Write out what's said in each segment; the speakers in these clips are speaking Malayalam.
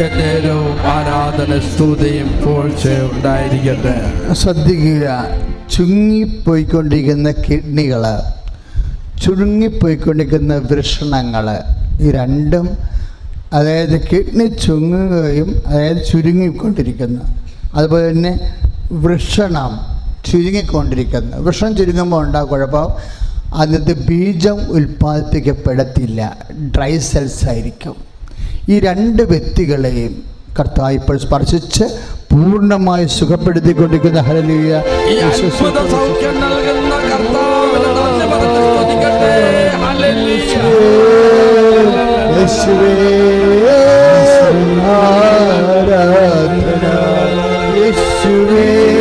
എന്നേരവും ആരാധന സ്തുതിയും ഉണ്ടായിരിക്കട്ടെ ശ്രദ്ധിക്കുക ചുങ്ങിപ്പോയിക്കൊണ്ടിരിക്കുന്ന കിഡ്നികൾ ചുരുങ്ങിപ്പോയിക്കൊണ്ടിരിക്കുന്ന വൃഷണങ്ങൾ ഈ രണ്ടും അതായത് കിഡ്നി ചുങ്ങുകയും അതായത് ചുരുങ്ങിക്കൊണ്ടിരിക്കുന്നു. അതുപോലെ തന്നെ വൃഷണം ചുരുങ്ങിക്കൊണ്ടിരിക്കുന്നു. വൃഷണം ചുരുങ്ങുമ്പോൾ ഉണ്ടാകും കുഴപ്പം? അതിനകത്ത് ബീജം ഉൽപ്പാദിപ്പിക്കപ്പെടത്തില്ല. ഡ്രൈ സെൽസ് ആയിരിക്കും. ഈ രണ്ട് വ്യക്തികളെയും കർത്താവ് ഇപ്പോൾ സ്പർശിച്ച് പൂർണമായി സുഖപ്പെടുത്തിക്കൊണ്ടിരിക്കുന്ന. ഹരലീയ സൗഖ്യം നൽകുന്ന കർത്താവിനെ ആരാധന. യേശുവേ.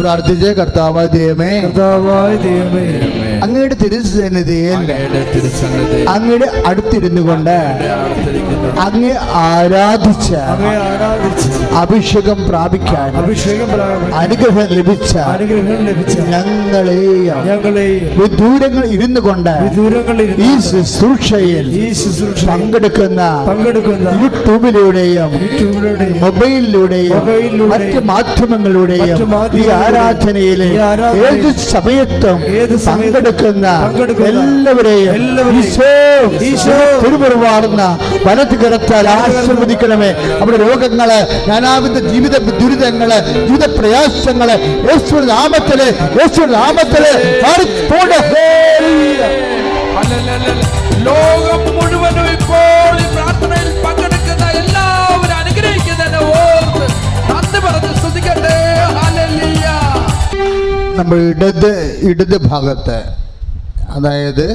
പ്രാർത്ഥിച്ച് കർത്താവ് ദൈവമേ കർത്താവായ ദൈവമേ അങ്ങയുടെ തിരുസന്നിധിയിൽ അങ്ങയുടെ അടുത്തിരുന്നു കൊണ്ട് അങ്ങ് ആരാധിച്ച അഭിഷേകം പ്രാപിക്കാൻ അനുഗ്രഹം ലഭിച്ച ഞങ്ങളെയും വിദൂരങ്ങൾ ഇരുന്നു കൊണ്ട് ഈ ശുശ്രൂഷയിൽ പങ്കെടുക്കുന്ന യൂട്യൂബിലൂടെയും മൊബൈലിലൂടെയും മറ്റ് മാധ്യമങ്ങളിലൂടെയും ഈ ആരാധനയിലെ ഏത് സമയത്തും ഏത് സമയത്തും പങ്കെടുക്കുന്ന പങ്കെടുക്കുന്ന എല്ലാവരെയും എല്ലാവരെയും കിടത്താൽ ഈശോ തിരുമുറിവാടുന്ന വലത് കരത്താൽ ആശീർവദിക്കണമേ അവിടെ രോഗങ്ങൾ നാനാവിധ ജീവിത ദുരിതങ്ങൾ ജീവിത പ്രയാസങ്ങൾ യേശു നാമത്തിൽ യേശു നാമത്തിൽ. ലോകം മുഴുവനും ഇപ്പോൾ ഈ പ്രാർത്ഥനയിൽ പങ്കെടുക്കുന്ന എല്ലാവരും അനുഗ്രഹിക്കുന്നതിനെ ഓർത്ത് നന്ദി പറഞ്ഞ് സ്തുതിക്കട്ടെ ഹല്ലേലൂയ. നമ്മൾ ഇടത് ഇടത് ഭാഗത്ത് അതായത്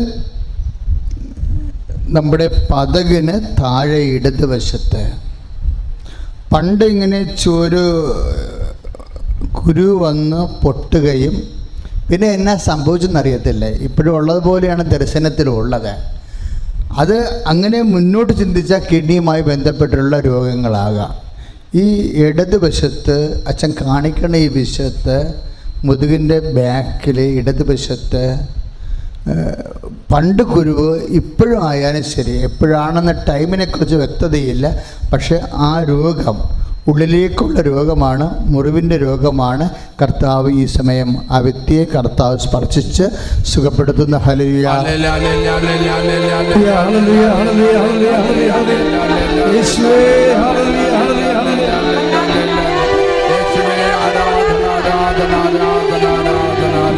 നമ്മുടെ പതകിന് താഴെ ഇടത് വശത്ത്. പണ്ട് ഇങ്ങനെ ചൊരു കുരു വന്ന് പൊട്ടുകയും പിന്നെ എന്നാ സംഭവിച്ചെന്നറിയത്തില്ല ഇപ്പോഴും ഉള്ളതുപോലെയാണ് ദർശനത്തിലുള്ളത് അത് അങ്ങനെ മുന്നോട്ട് ചിന്തിച്ചാൽ കിഡ്നിയുമായി ബന്ധപ്പെട്ടുള്ള രോഗങ്ങളാകാം. ഈ ഇടത് വശത്ത് അച്ഛൻ കാണിക്കണ ഈ വശത്ത് മുതുകിന്റെ ബാക്കിൽ ഇടത് വശത്ത് ഏഹ്, പണ്ട് കുരുവ് ഇപ്പോഴും ആയാലും ശരി എപ്പോഴാണെന്ന ടൈമിനെക്കുറിച്ച് വ്യക്തതയില്ല പക്ഷെ ആ രോഗം ഉള്ളിലേക്കുള്ള രോഗമാണ് മുറിവിന്റെ രോഗമാണ് കർത്താവ് ഈ സമയം ആ വ്യക്തിയെ കർത്താവ് സ്പർശിച്ച് സുഖപ്പെടുത്തുന്ന ഹലിയ ഹല്ലേലൂയ,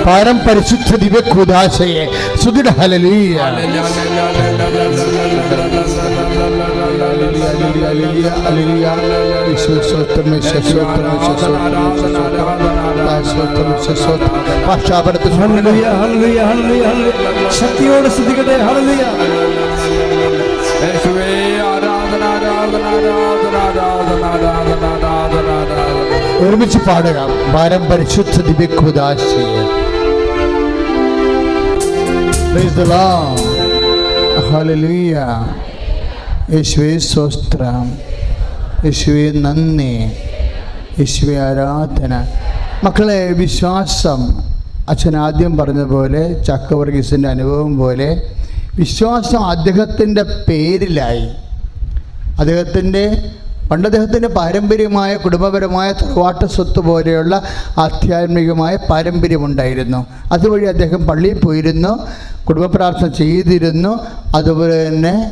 പാരം പരിശുദ്ധ ദിവ്യക്കുദാശയെ സുദിട ഹലലീയ. ശക്തിയോടെ ശ്രദ്ധിക്കട്ടെ ഹല്ലേലൂയ. യേശുവേ, ആരാധന, ആരാധന, ആരാധന, ദിവ്യക്കുദാശയെ ദ ലോർഡ് ഹല്ലേലൂയ. യേശുവേ സ്വസ്ത്രം യേശുവേ നന്ദി. യേശുവേ ആരാധന. മക്കളെ വിശ്വാസം. അച്ഛൻ ആദ്യം പറഞ്ഞതുപോലെ ചക്കവർഗീസിന്റെ അനുഭവം പോലെ വിശ്വാസം അദ്ദേഹത്തിന്റെ പേരിലായി. അദ്ദേഹത്തിന്റെ പണ്ട് അദ്ദേഹത്തിന്റെ പാരമ്പര്യമായ കുടുംബപരമായ തറവാട്ട സ്വത്ത് പോലെയുള്ള ആധ്യാത്മികമായ പാരമ്പര്യമുണ്ടായിരുന്നു. അതുവഴി അദ്ദേഹം പള്ളിയിൽ പോയിരുന്നു കുടുംബ പ്രാർത്ഥന ചെയ്തിരുന്നു. അതുപോലെ തന്നെ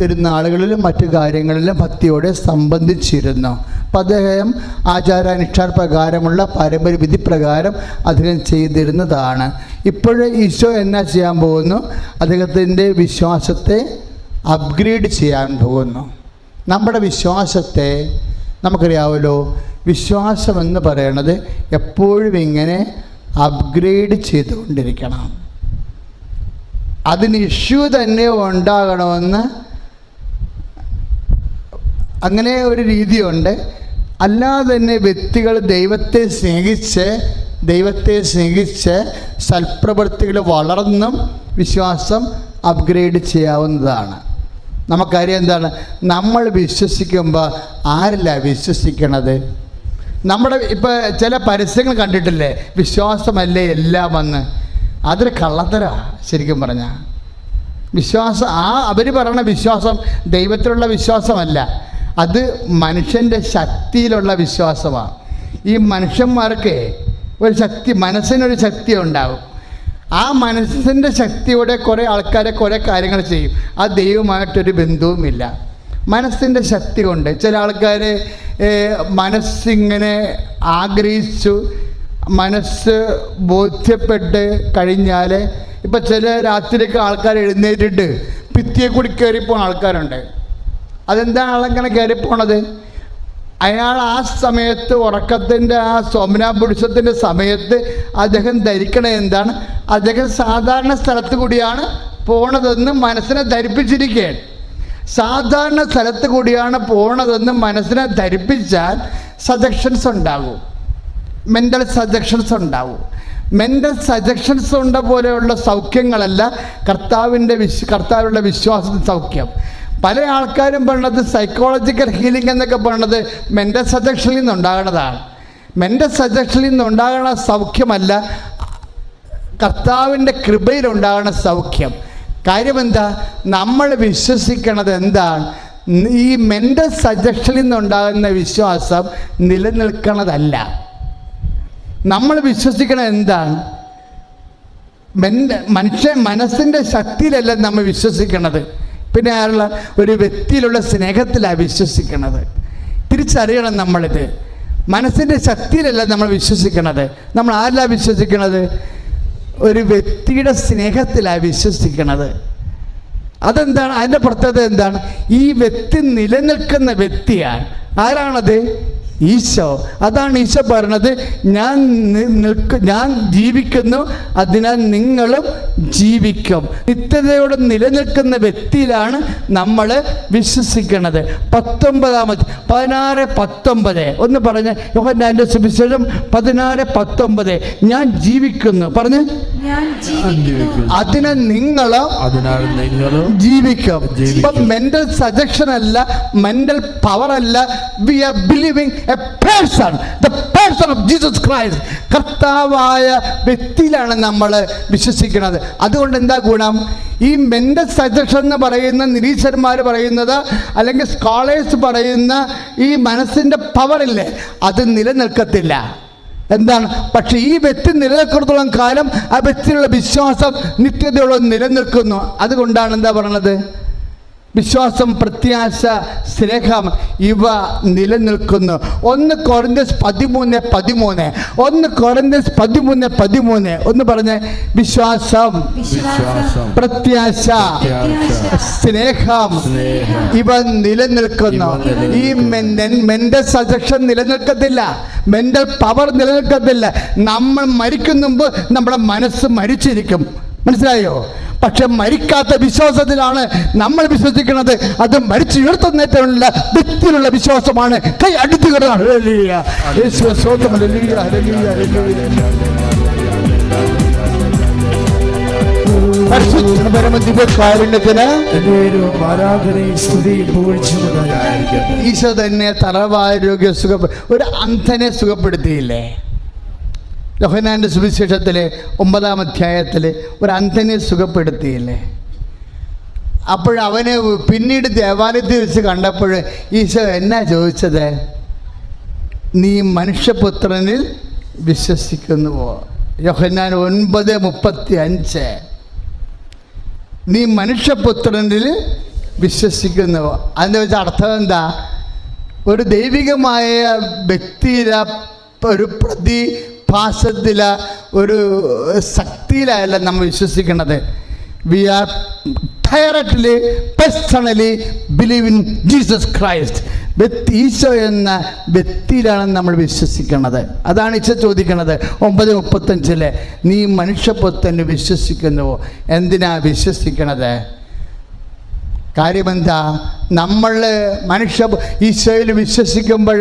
തിരുനാളുകളിലും മറ്റു കാര്യങ്ങളിലും ഭക്തിയോടെ സംബന്ധിച്ചിരുന്നു. അപ്പം അദ്ദേഹം ആചാരാനുഷ്ഠാന പ്രകാരമുള്ള പാരമ്പര്യ വിധി പ്രകാരം അദ്ദേഹം ചെയ്തിരുന്നതാണ്. ഇപ്പോഴേ ഈശോ എന്നാ ചെയ്യാൻ പോകുന്നു? അദ്ദേഹത്തിന്റെ വിശ്വാസത്തെ അപ്ഗ്രേഡ് ചെയ്യാൻ പോകുന്നു. നമ്മുടെ വിശ്വാസത്തെ നമുക്കറിയാമല്ലോ വിശ്വാസം എന്ന് പറയണത് എപ്പോഴും ഇങ്ങനെ അപ്ഗ്രേഡ് ചെയ്തുകൊണ്ടിരിക്കണം. അതിന് ഇഷ്യൂ തന്നെ ഉണ്ടാകണമെന്ന് അങ്ങനെ ഒരു രീതിയുണ്ട്. അല്ലാതെ തന്നെ വ്യക്തികൾ ദൈവത്തെ സ്നേഹിച്ച് ദൈവത്തെ സ്നേഹിച്ച് സൽപ്രവൃത്തികൾ വളർന്നും വിശ്വാസം അപ്ഗ്രേഡ് ചെയ്യാവുന്നതാണ്. നമുക്കറിയാം എന്താണ്? നമ്മൾ വിശ്വസിക്കുമ്പോൾ ആരല്ല വിശ്വസിക്കണത്? നമ്മുടെ ഇപ്പോൾ ചില പരസ്യങ്ങൾ കണ്ടിട്ടില്ലേ? വിശ്വാസമല്ലേ എല്ലാം വന്ന്. അതൊരു കള്ളത്തരാ ശരിക്കും പറഞ്ഞാൽ വിശ്വാസം ആ അവർ പറയണ വിശ്വാസം ദൈവത്തിലുള്ള വിശ്വാസമല്ല. അത് മനുഷ്യന്റെ ശക്തിയിലുള്ള വിശ്വാസമാണ് ഈ മനുഷ്യന്മാർക്ക് ഒരു ശക്തി മനസ്സിനൊരു ശക്തി ഉണ്ടാവും ആ മനസ്സിന്റെ ശക്തിയോടെ കുറേ ആൾക്കാരെ കുറേ കാര്യങ്ങൾ ചെയ്യും. ആ ദൈവമായിട്ടൊരു ബന്ധവുമില്ല. മനസ്സിന്റെ ശക്തി കൊണ്ട് ചില ആൾക്കാർ മനസ്സിങ്ങനെ ആഗ്രഹിച്ചു മനസ്സ് ബോധ്യപ്പെട്ട് കഴിഞ്ഞാൽ ഇപ്പം ചില രാത്രിയൊക്കെ ആൾക്കാർ എഴുന്നേറ്റിട്ട് ഭിത്തിയെ കൂടി കയറിപ്പോണ ആൾക്കാരുണ്ട്. അതെന്താണ് ആളെങ്ങനെ കയറിപ്പോണത്? അയാൾ ആ സമയത്ത് ഉറക്കത്തിന്റെ ആ സ്വപ്നാപുരുഷത്തിന്റെ സമയത്ത് അദ്ദേഹം ധരിക്കണത് എന്താണ്? അദ്ദേഹം സാധാരണ സ്ഥലത്ത് കൂടിയാണ് പോണതെന്ന് മനസ്സിനെ ധരിപ്പിച്ചിരിക്കുകയാണ്. സാധാരണ സ്ഥലത്ത് കൂടിയാണ് പോണതെന്ന് മനസ്സിനെ ധരിപ്പിച്ചാൽ സജക്ഷൻസ് ഉണ്ടാകും. മെന്റൽ സജക്ഷൻസ് ഉണ്ടാകും. മെന്റൽ സജക്ഷൻസ് ഉണ്ട പോലെയുള്ള സൗഖ്യങ്ങളല്ല കർത്താവിന്റെ വിശ്വ കർത്താവിലുള്ള വിശ്വാസ സൗഖ്യം. പല ആൾക്കാരും പറയണത് സൈക്കോളജിക്കൽ ഹീലിംഗ് എന്നൊക്കെ പറയണത് മെന്റൽ സജഷനിൽ ഉണ്ടാകുന്നതാണ് മെന്റൽ സജഷനിൽ നിന്നുണ്ടാകുന്ന സൗഖ്യമല്ല കർത്താവിന്റെ കൃപയിലുണ്ടാകുന്ന സൗഖ്യം. കാര്യമെന്താ? നമ്മൾ വിശ്വസിക്കണത് എന്താണ്? ഈ മെന്റൽ സജക്ഷനിൽ നിന്നുണ്ടാകുന്ന വിശ്വാസം നിലനിൽക്കണതല്ല. നമ്മൾ വിശ്വസിക്കണത് എന്താണ്? മനുഷ്യ മനസ്സിന്റെ ശക്തിയിലല്ല നമ്മൾ വിശ്വസിക്കണത്. പിന്നെ ആരുള്ള? ഒരു വ്യക്തിയിലുള്ള സ്നേഹത്തിലാണ് വിശ്വസിക്കുന്നത് തിരിച്ചറിയണം നമ്മളിത്. മനസ്സിന്റെ ശക്തിയിലല്ല നമ്മൾ വിശ്വസിക്കണത്. നമ്മൾ ആരിലാണ് വിശ്വസിക്കണത്? ഒരു വ്യക്തിയുടെ സ്നേഹത്തിലാണ് വിശ്വസിക്കണത്. അതെന്താണ്? അതിന്റെ പ്രത്യേകത എന്താണ്? ഈ വ്യക്തി നിലനിൽക്കുന്ന വ്യക്തിയാണ്. ആരാണത്? ഈശോ. അതാണ് ഈശോ പറഞ്ഞത് ഞാൻ നിൽക്ക ഞാൻ ജീവിക്കുന്നു അതിനാൽ നിങ്ങളും ജീവിക്കും. നിത്യതയോടെ നിലനിൽക്കുന്ന വ്യക്തിയിലാണ് നമ്മൾ വിശ്വസിക്കുന്നത് പത്തൊമ്പതാമത് പതിനാറ് പത്തൊമ്പത്. ഒന്ന് പറഞ്ഞ യോഹന്നാന്റെ സുവിശേഷം പതിനാറ് പത്തൊമ്പത്. ഞാൻ ജീവിക്കുന്നു. പറഞ്ഞ്? ഞാൻ ജീവിക്കുന്നു. അതിനെ നിങ്ങളും അതിനാൽ നിങ്ങളും ജീവിക്കും. മെന്റൽ സജഷൻ അല്ല മെന്റൽ പവർ അല്ല. We are believing a person the person of Jesus Christ കർത്താവായ വ്യക്തിയിലാണ് നമ്മൾ വിശ്വസിക്കുന്നത്. അതുകൊണ്ട് എന്താ ഗുണം? ഈ മെന്റൽ സജഷൻ എന്ന് പറയുന്ന നിരീശ്വരന്മാർ പറയുന്നത് അല്ലെങ്കിൽ സ്കോളേഴ്സ് പറയുന്ന ഈ മനസ്സിന്റെ പവറില്ലേ അത് നിലനിൽക്കത്തില്ല. എന്താണ്? പക്ഷെ ഈ വ്യക്തി നിലനിൽക്കുന്നിടത്തോളം കാലം ആ വ്യക്തിയിലുള്ള വിശ്വാസം നിത്യതയോളം നിലനിൽക്കുന്നു. അതുകൊണ്ടാണ് എന്താ പറയണത് വിശ്വാസം പ്രത്യാശ സ്നേഹം ഇവ നിലനിൽക്കുന്നു. ഒന്ന് കൊറന്റസ് പതിമൂന്ന് പതിമൂന്ന്. ഒന്ന് കൊറന്റസ് പതിമൂന്ന് പതിമൂന്ന്. ഒന്ന് പറഞ്ഞ് വിശ്വാസം പ്രത്യാശ സ്നേഹം ഇവ നിലനിൽക്കുന്നു. ഈ മെന്റൽ സജക്ഷൻ നിലനിൽക്കത്തില്ല. മെന്റൽ പവർ നിലനിൽക്കത്തില്ല. നമ്മൾ മരിക്കുന്ന മുമ്പ് നമ്മുടെ മനസ്സ് മരിച്ചിരിക്കും. മനസ്സിലായോ? പക്ഷെ മരിക്കാത്ത വിശ്വാസത്തിലാണ് നമ്മൾ വിശ്വസിക്കുന്നത്. അത് മരിച്ചു ഉയർത്തുന്നേറ്റുള്ള വ്യക്തിയിലുള്ള വിശ്വാസമാണ്. കൈ അടുത്ത് കിടന്നാണ് ഈശോ തന്നെ തറവാരോഗ്യ സുഖ ഒരു അന്ധനെ സുഖപ്പെടുത്തിയില്ലേ? യോഹനാന്റെ സുവിശേഷത്തിലെ ഒമ്പതാം അധ്യായത്തിൽ ഒരു അന്ധനെ സുഖപ്പെടുത്തിയില്ലേ? അപ്പോഴവനെ പിന്നീട് ദേവാലയത്തിൽ വെച്ച് കണ്ടപ്പോൾ ഈശോ എന്നാ ചോദിച്ചത്? നീ മനുഷ്യപുത്രനിൽ വിശ്വസിക്കുന്നുവോ? യോഹന്നാൻ ഒൻപത് മുപ്പത്തി അഞ്ച് നീ മനുഷ്യപുത്രനിൽ വിശ്വസിക്കുന്നുവോ? അതിന്റെ വെച്ച അർത്ഥം എന്താ? ഒരു ദൈവികമായ വ്യക്തിയില ഒരു പ്രതിഭാസത്തില ഒരു ശക്തിയിലല്ല നമ്മൾ വിശ്വസിക്കുന്നത് we are directly personally believe in Jesus Christ വ്യക്തി ഈശോ എന്ന വ്യക്തിയിലാണ് നമ്മൾ വിശ്വസിക്കുന്നത് അതാണ് ഈശോ ചോദിക്കുന്നത് ഒമ്പത് മുപ്പത്തഞ്ചിൽ നീ മനുഷ്യപുത്തന് വിശ്വസിക്കുന്നുവോ? എന്തിനാ വിശ്വസിക്കണത്? കാര്യമെന്താ? നമ്മൾ മനുഷ്യ ഈശോയിൽ വിശ്വസിക്കുമ്പോൾ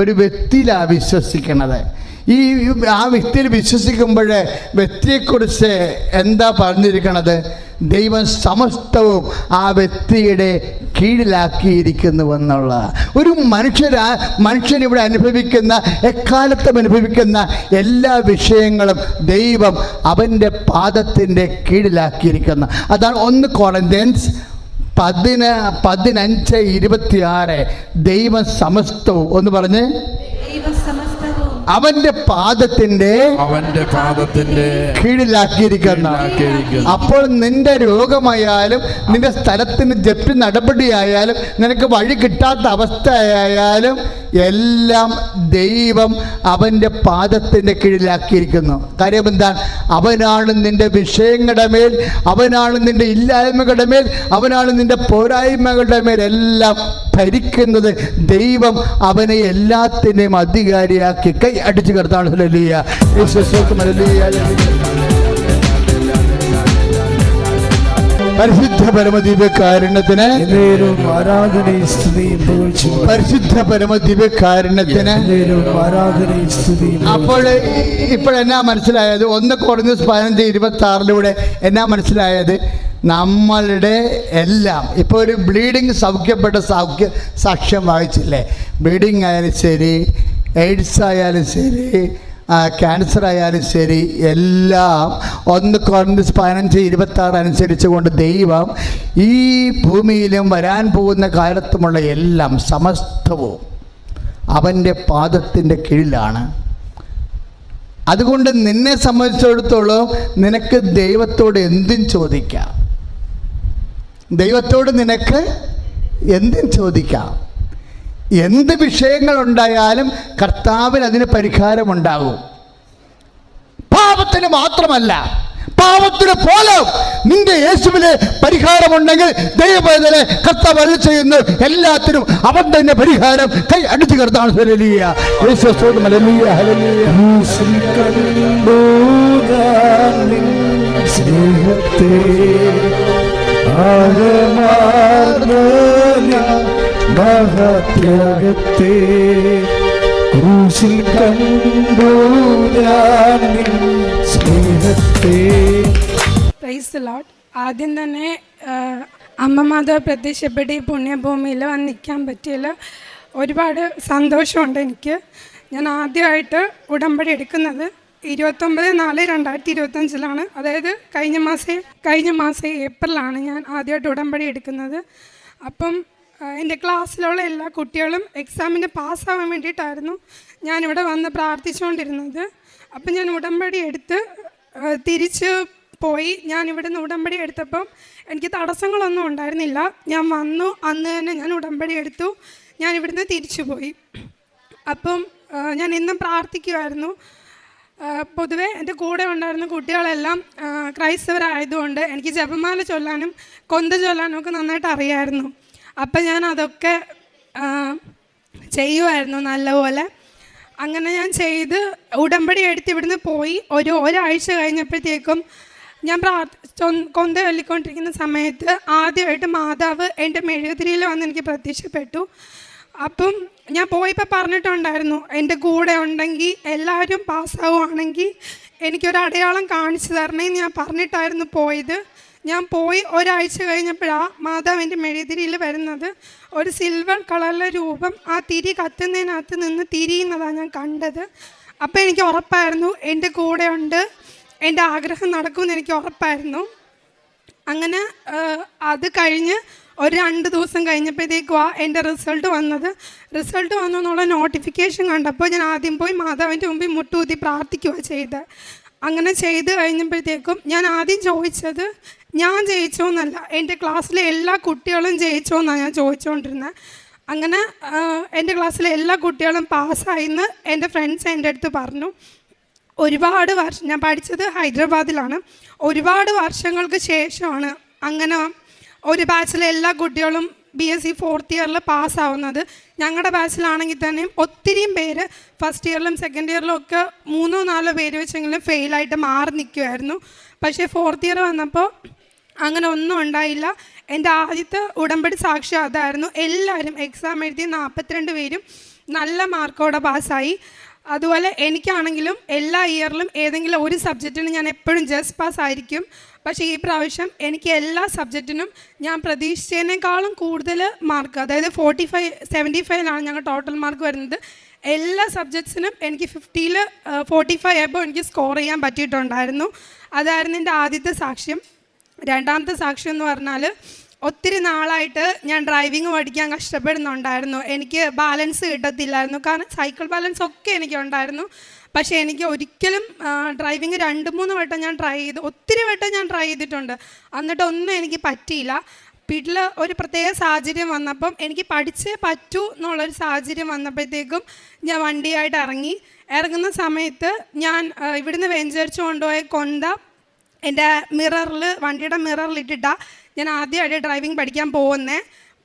ഒരു വ്യക്തിയിലാണ് വിശ്വസിക്കണത്. ഈ ആ വ്യക്തിയിൽ വിശ്വസിക്കുമ്പോൾ വ്യക്തിയെക്കുറിച്ച് എന്താ പറഞ്ഞിരിക്കണത്? ദൈവം സമസ്തവും ആ വ്യക്തിയുടെ കീഴിലാക്കിയിരിക്കുന്നുവെന്നുള്ള. ഒരു മനുഷ്യരാ മനുഷ്യൻ ഇവിടെ അനുഭവിക്കുന്ന എക്കാലത്തും അനുഭവിക്കുന്ന എല്ലാ വിഷയങ്ങളും ദൈവം അവന്റെ പാദത്തിന്റെ കീഴിലാക്കിയിരിക്കുന്നു. അതാണ് ഒന്ന് കോളന്തൻസ് പതിന് പതിനഞ്ച് ഇരുപത്തിയാറ്. ദൈവം സമസ്തവും. ഒന്ന് പറഞ്ഞ്. സമസ്തവും പാദത്തിന്റെ അവന്റെ പാദത്തിന്റെ കീഴിലാക്കിയിരിക്കുന്ന. അപ്പോൾ നിന്റെ രോഗമായാലും നിന്റെ സ്ഥലത്തിന് ജപ്തി നടപടിയായാലും നിനക്ക് വഴി കിട്ടാത്ത അവസ്ഥയായാലും എല്ലാം ദൈവം അവന്റെ പാദത്തിന്റെ കീഴിലാക്കിയിരിക്കുന്നു. കാര്യം എന്താണ് അവനാണ് നിന്റെ വിഷയങ്ങളുടെ മേൽ അവനാണ് നിന്റെ ഇല്ലായ്മകളുടെ മേൽ അവനാണ് നിന്റെ പോരായ്മകളുടെ മേൽ എല്ലാം ഭരിക്കുന്നത് ദൈവം അവനെ എല്ലാത്തിനെയും അധികാരിയാക്കി. കൈ അടിച്ചു കിടത്താണ്. Hallelujah, hallelujah. പരിശുദ്ധ പരമദീപകാരുണ്യത്തിന് പരിശുദ്ധ പരമദീപകാരുണ്യത്തിന് അപ്പോൾ ഇപ്പോഴെന്നാ മനസ്സിലായത്? ഒന്ന് കുറഞ്ഞ പതിനഞ്ച് ഇരുപത്തി ആറിലൂടെ എന്നാ മനസ്സിലായത്? നമ്മളുടെ എല്ലാം. ഇപ്പോൾ ഒരു ബ്ലീഡിങ് സൗഖ്യപ്പെട്ട സൗഖ്യ സാക്ഷ്യം വായിച്ചില്ലേ? ബ്ലീഡിങ് ആയാലും ശരി എയ്ഡ്സ് ആയാലും ശരി ക്യാൻസർ ആയാലും ശരി എല്ലാം ഒന്ന് കൊണ്ട് പതിനഞ്ച് ഇരുപത്താറ് അനുസരിച്ച് കൊണ്ട് ദൈവം ഈ ഭൂമിയിലും വരാൻ പോകുന്ന കാലത്തുമുള്ള എല്ലാം സമസ്തവും അവന്റെ പാദത്തിന്റെ കീഴിലാണ്. അതുകൊണ്ട് നിന്നെ സംബന്ധിച്ചിടത്തോളം നിനക്ക് ദൈവത്തോട് എന്തും ചോദിക്കാം. ദൈവത്തോട് നിനക്ക് എന്തും ചോദിക്കാം. എന്ത് വിഷയങ്ങൾ ഉണ്ടായാലും കർത്താവിന് അതിന് പരിഹാരമുണ്ടാകും. പാപത്തിന് മാത്രമല്ല പാപത്തിന് പോലും നിന്റെ യേശുവിന് പരിഹാരമുണ്ടെങ്കിൽ ദൈവവേദന കർത്താവ് ചെയ്യുന്ന ചെയ്യുന്നു. എല്ലാത്തിനും അവൻ തന്നെ പരിഹാരം. കൈ അടിച്ചു കർത്താണ് സ്നേഹത്തെ ആഴമാർന്ന മഹത്യാഗത്തെ ക്രൂശിൽ സ്നേഹത്തെ. ആദ്യം തന്നെ അമ്മ മാതാവ് പ്രത്യക്ഷപ്പെട്ട് ഈ പുണ്യഭൂമിയിൽ വന്ന് നിൽക്കാൻ പറ്റിയതിൽ ഒരുപാട് സന്തോഷമുണ്ട് എനിക്ക്. ഞാൻ ആദ്യമായിട്ട് ഉടമ്പടി എടുക്കുന്നത് ഇരുപത്തൊമ്പത് നാല് രണ്ടായിരത്തി ഇരുപത്തഞ്ചിലാണ് അതായത് കഴിഞ്ഞ മാസം കഴിഞ്ഞ മാസം ഏപ്രിലാണ് ഞാൻ ആദ്യമായിട്ട് ഉടമ്പടി എടുക്കുന്നത്. അപ്പം എന്റെ ക്ലാസ്സിലുള്ള എല്ലാ കുട്ടികളും എക്സാമിന് പാസ്സാവാൻ വേണ്ടിയിട്ടായിരുന്നു ഞാനിവിടെ വന്ന് പ്രാർത്ഥിച്ചുകൊണ്ടിരുന്നത്. അപ്പം ഞാൻ ഉടമ്പടി എടുത്ത് തിരിച്ച് പോയി. ഞാൻ ഇവിടുന്ന് ഉടമ്പടി എടുത്തപ്പം എനിക്ക് തടസ്സങ്ങളൊന്നും ഉണ്ടായിരുന്നില്ല. ഞാൻ വന്നു അന്ന് തന്നെ ഞാൻ ഉടമ്പടി എടുത്തു. ഞാൻ ഇവിടുന്ന് തിരിച്ചു പോയി. അപ്പം ഞാൻ ഇന്നും പ്രാർത്ഥിക്കുമായിരുന്നു പൊതുവെ എന്റെ കൂടെ ഉണ്ടായിരുന്ന കുട്ടികളെല്ലാം ക്രൈസ്തവരായതുകൊണ്ട് എനിക്ക് ജപമാല ചൊല്ലാനും കൊന്ത ചൊല്ലാനും ഒക്കെ നന്നായിട്ട് അറിയായിരുന്നു. അപ്പം ഞാൻ അതൊക്കെ ചെയ്യുമായിരുന്നു നല്ലപോലെ. അങ്ങനെ ഞാൻ ചെയ്ത് ഉടമ്പടി എടുത്ത് ഇവിടുന്ന് പോയി. ഒരു ഒരാഴ്ച കഴിഞ്ഞപ്പോഴത്തേക്കും ഞാൻ പ്രാർത്ഥ കൊന്ത ചൊല്ലിക്കൊണ്ടിരിക്കുന്ന സമയത്ത് ആദ്യമായിട്ട് മാതാവ് എന്റെ മെഴുകുതിരിയിൽ വന്ന് എനിക്ക് പ്രത്യക്ഷപ്പെട്ടു. അപ്പം ഞാൻ പോയപ്പോൾ പറഞ്ഞിട്ടുണ്ടായിരുന്നു എന്റെ കൂടെ ഉണ്ടെങ്കിൽ എല്ലാവരും പാസ്സാവുകയാണെങ്കിൽ എനിക്കൊരു അടയാളം കാണിച്ചു തരണേന്ന് ഞാൻ പറഞ്ഞിട്ടായിരുന്നു പോയത്. ഞാൻ പോയി ഒരാഴ്ച കഴിഞ്ഞപ്പോഴാണ് മാതാവിന്റെ മെഴുതിരിയിൽ വരുന്നത്. ഒരു സിൽവർ കളറിലെ രൂപം ആ തിരി കത്തുന്നതിനകത്ത് നിന്ന് തിരിയുന്നതാണ് ഞാൻ കണ്ടത്. അപ്പോൾ എനിക്ക് ഉറപ്പായിരുന്നു എന്റെ കൂടെ ഉണ്ട് എന്റെ ആഗ്രഹം നടക്കുമെന്ന് എനിക്ക് ഉറപ്പായിരുന്നു. അങ്ങനെ അത് കഴിഞ്ഞ് ഒരു രണ്ട് ദിവസം കഴിഞ്ഞപ്പോഴത്തേക്കും ആ എന്റെ റിസൾട്ട് വന്നത്. റിസൾട്ട് വന്നു എന്നുള്ള നോട്ടിഫിക്കേഷൻ കണ്ടപ്പോൾ ഞാൻ ആദ്യം പോയി മാതാവിന്റെ മുമ്പിൽ മുട്ടുകുത്തി പ്രാർത്ഥിക്കുക ചെയ്ത് അങ്ങനെ ചെയ്ത് കഴിഞ്ഞപ്പോഴത്തേക്കും ഞാൻ ആദ്യം ചോദിച്ചത് ഞാൻ ജയിച്ചോന്നല്ല. എന്റെ ക്ലാസ്സിലെ എല്ലാ കുട്ടികളും ജയിച്ചോന്നാണ് ഞാൻ ചോദിച്ചുകൊണ്ടിരുന്നത് അങ്ങനെ എന്റെ ക്ലാസ്സിലെ എല്ലാ കുട്ടികളും പാസ്സായിന്ന് എന്റെ ഫ്രണ്ട്സ് എന്റെ അടുത്ത് പറഞ്ഞു. ഒരുപാട് വർഷം ഞാൻ പഠിച്ചത് ഹൈദരാബാദിലാണ്. ഒരുപാട് വർഷങ്ങൾക്ക് ശേഷമാണ് അങ്ങനെ ഒരു ബാച്ചിലെ എല്ലാ കുട്ടികളും ബി എസ് സി ഫോർത്ത് ഇയറിൽ പാസ്സാവുന്നത്. ഞങ്ങളുടെ ബാച്ചിലാണെങ്കിൽ തന്നെയും ഒത്തിരിയും പേര് ഫസ്റ്റ് ഇയറിലും സെക്കൻഡ് ഇയറിലും ഒക്കെ മൂന്നോ നാലോ പേര് വെച്ചെങ്കിലും ഫെയിലായിട്ട് മാറി നിൽക്കുമായിരുന്നു പക്ഷേ ഫോർത്ത് ഇയർ വന്നപ്പോൾ അങ്ങനെ ഒന്നും ഉണ്ടായില്ല. എന്റെ ആദ്യത്തെ ഉടമ്പടി സാക്ഷ്യം അതായിരുന്നു. എല്ലാവരും എക്സാം എഴുതി നാൽപ്പത്തിരണ്ട് പേരും നല്ല മാർക്കോടെ പാസ്സായി. അതുപോലെ എനിക്കാണെങ്കിലും എല്ലാ ഇയറിലും ഏതെങ്കിലും ഒരു സബ്ജക്റ്റിന് ഞാൻ എപ്പോഴും ജസ്റ്റ് പാസ് ആയിരിക്കും. പക്ഷേ ഈ പ്രാവശ്യം എനിക്ക് എല്ലാ സബ്ജക്റ്റിനും ഞാൻ പ്രതീക്ഷിച്ചതിനേക്കാളും കൂടുതൽ മാർക്ക് അതായത് ഫോർട്ടി ഫൈവ് സെവന്റി ഫൈവിലാണ് ഞങ്ങൾ ടോട്ടൽ മാർക്ക് വരുന്നത്. എല്ലാ സബ്ജക്ട്സിനും എനിക്ക് ഫിഫ്റ്റിയിൽ ഫോർട്ടി ഫൈവ് ആയപ്പോൾ എനിക്ക് സ്കോർ ചെയ്യാൻ പറ്റിയിട്ടുണ്ടായിരുന്നു. അതായിരുന്നു എന്റെ ആദ്യത്തെ സാക്ഷ്യം. രണ്ടാമത്തെ സാക്ഷ്യം എന്ന് പറഞ്ഞാൽ ഒത്തിരി നാളായിട്ട് ഞാൻ ഡ്രൈവിംഗ് പഠിക്കാൻ കഷ്ടപ്പെടുന്നുണ്ടായിരുന്നു. എനിക്ക് ബാലൻസ് കിട്ടത്തില്ലായിരുന്നു. കാരണം സൈക്കിൾ ബാലൻസ് ഒക്കെ എനിക്കുണ്ടായിരുന്നു. പക്ഷേ എനിക്ക് ഒരിക്കലും ഡ്രൈവിംഗ് രണ്ട് മൂന്ന് വട്ടം ഞാൻ ട്രൈ ചെയ്തു ഒത്തിരി വട്ടം ഞാൻ ട്രൈ ചെയ്തിട്ടുണ്ട്. എന്നിട്ടൊന്നും എനിക്ക് പറ്റിയില്ല. വീട്ടിൽ ഒരു പ്രത്യേക സാഹചര്യം വന്നപ്പം എനിക്ക് പഠിച്ചേ പറ്റൂ എന്നുള്ളൊരു സാഹചര്യം വന്നപ്പോഴത്തേക്കും ഞാൻ വണ്ടിയായിട്ട് ഇറങ്ങി. ഇറങ്ങുന്ന സമയത്ത് ഞാൻ ഇവിടുന്ന് വെഞ്ചരിച്ചു കൊണ്ടുപോയ കൊന്ത എന്റെ മിററിൽ വണ്ടിയുടെ മിററിൽ ഇട്ടിട്ടാ ഞാൻ ആദ്യമായിട്ട് ഡ്രൈവിംഗ് പഠിക്കാൻ പോകുന്നേ.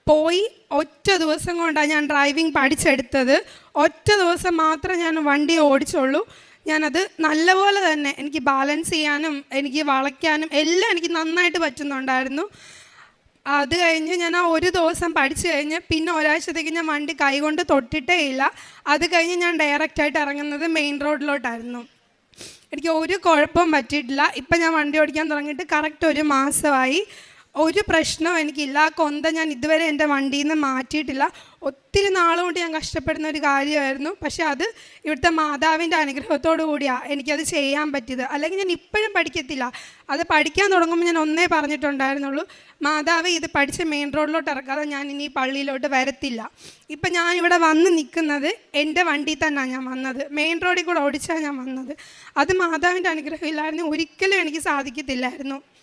പോയി ഒറ്റ ദിവസം കൊണ്ടാണ് ഞാൻ ഡ്രൈവിംഗ് പഠിച്ചെടുത്തത്. ഒറ്റ ദിവസം മാത്രമേ ഞാൻ വണ്ടി ഓടിച്ചുള്ളൂ. ഞാനത് നല്ലപോലെ തന്നെ എനിക്ക് ബാലൻസ് ചെയ്യാനും എനിക്ക് വളയ്ക്കാനും എല്ലാം എനിക്ക് നന്നായിട്ട് പറ്റുന്നുണ്ടായിരുന്നു. അത് കഴിഞ്ഞ് ഞാൻ ആ ഒരു ദിവസം പഠിച്ചു കഴിഞ്ഞ് പിന്നെ ഒരാഴ്ചത്തേക്ക് ഞാൻ വണ്ടി കൈകൊണ്ട് തൊട്ടിട്ടേ ഇല്ല. അത് കഴിഞ്ഞ് ഞാൻ ഡയറക്റ്റായിട്ട് ഇറങ്ങുന്നത് മെയിൻ റോഡിലോട്ടായിരുന്നു എനിക്ക് ഒരു കുഴപ്പം പറ്റിയിട്ടില്ല. ഇപ്പം ഞാൻ വണ്ടി ഓടിക്കാൻ തുടങ്ങിയിട്ട് കറക്റ്റ് ഒരു മാസമായി. ഒരു പ്രശ്നവും എനിക്കില്ല. ആ കൊന്ത ഞാൻ ഇതുവരെ എന്റെ വണ്ടിയിൽ നിന്ന് മാറ്റിയിട്ടില്ല. ഒത്തിരി നാളുകൊണ്ട് ഞാൻ കഷ്ടപ്പെടുന്ന ഒരു കാര്യമായിരുന്നു. പക്ഷേ അത് ഇവിടുത്തെ മാതാവിന്റെ അനുഗ്രഹത്തോടു കൂടിയാണ് എനിക്കത് ചെയ്യാൻ പറ്റിയത്. അല്ലെങ്കിൽ ഞാൻ ഇപ്പോഴും പഠിക്കത്തില്ല. അത് പഠിക്കാൻ തുടങ്ങുമ്പോൾ ഞാൻ ഒന്നേ പറഞ്ഞിട്ടുണ്ടായിരുന്നുള്ളൂ. മാതാവ് ഇത് പഠിച്ച് മെയിൻ റോഡിലോട്ട് ഇറക്കാതെ ഞാൻ ഇനി പള്ളിയിലോട്ട് വരത്തില്ല. ഇപ്പം ഞാൻ ഇവിടെ വന്ന് നിൽക്കുന്നത് എന്റെ വണ്ടി തന്നെയാണ് ഞാൻ വന്നത്. മെയിൻ റോഡിൽ കൂടെ ഓടിച്ചാണ് ഞാൻ വന്നത്. അത് മാതാവിന്റെ അനുഗ്രഹം ഇല്ലായിരുന്നു ഒരിക്കലും എനിക്ക് സാധിക്കത്തില്ലായിരുന്നു.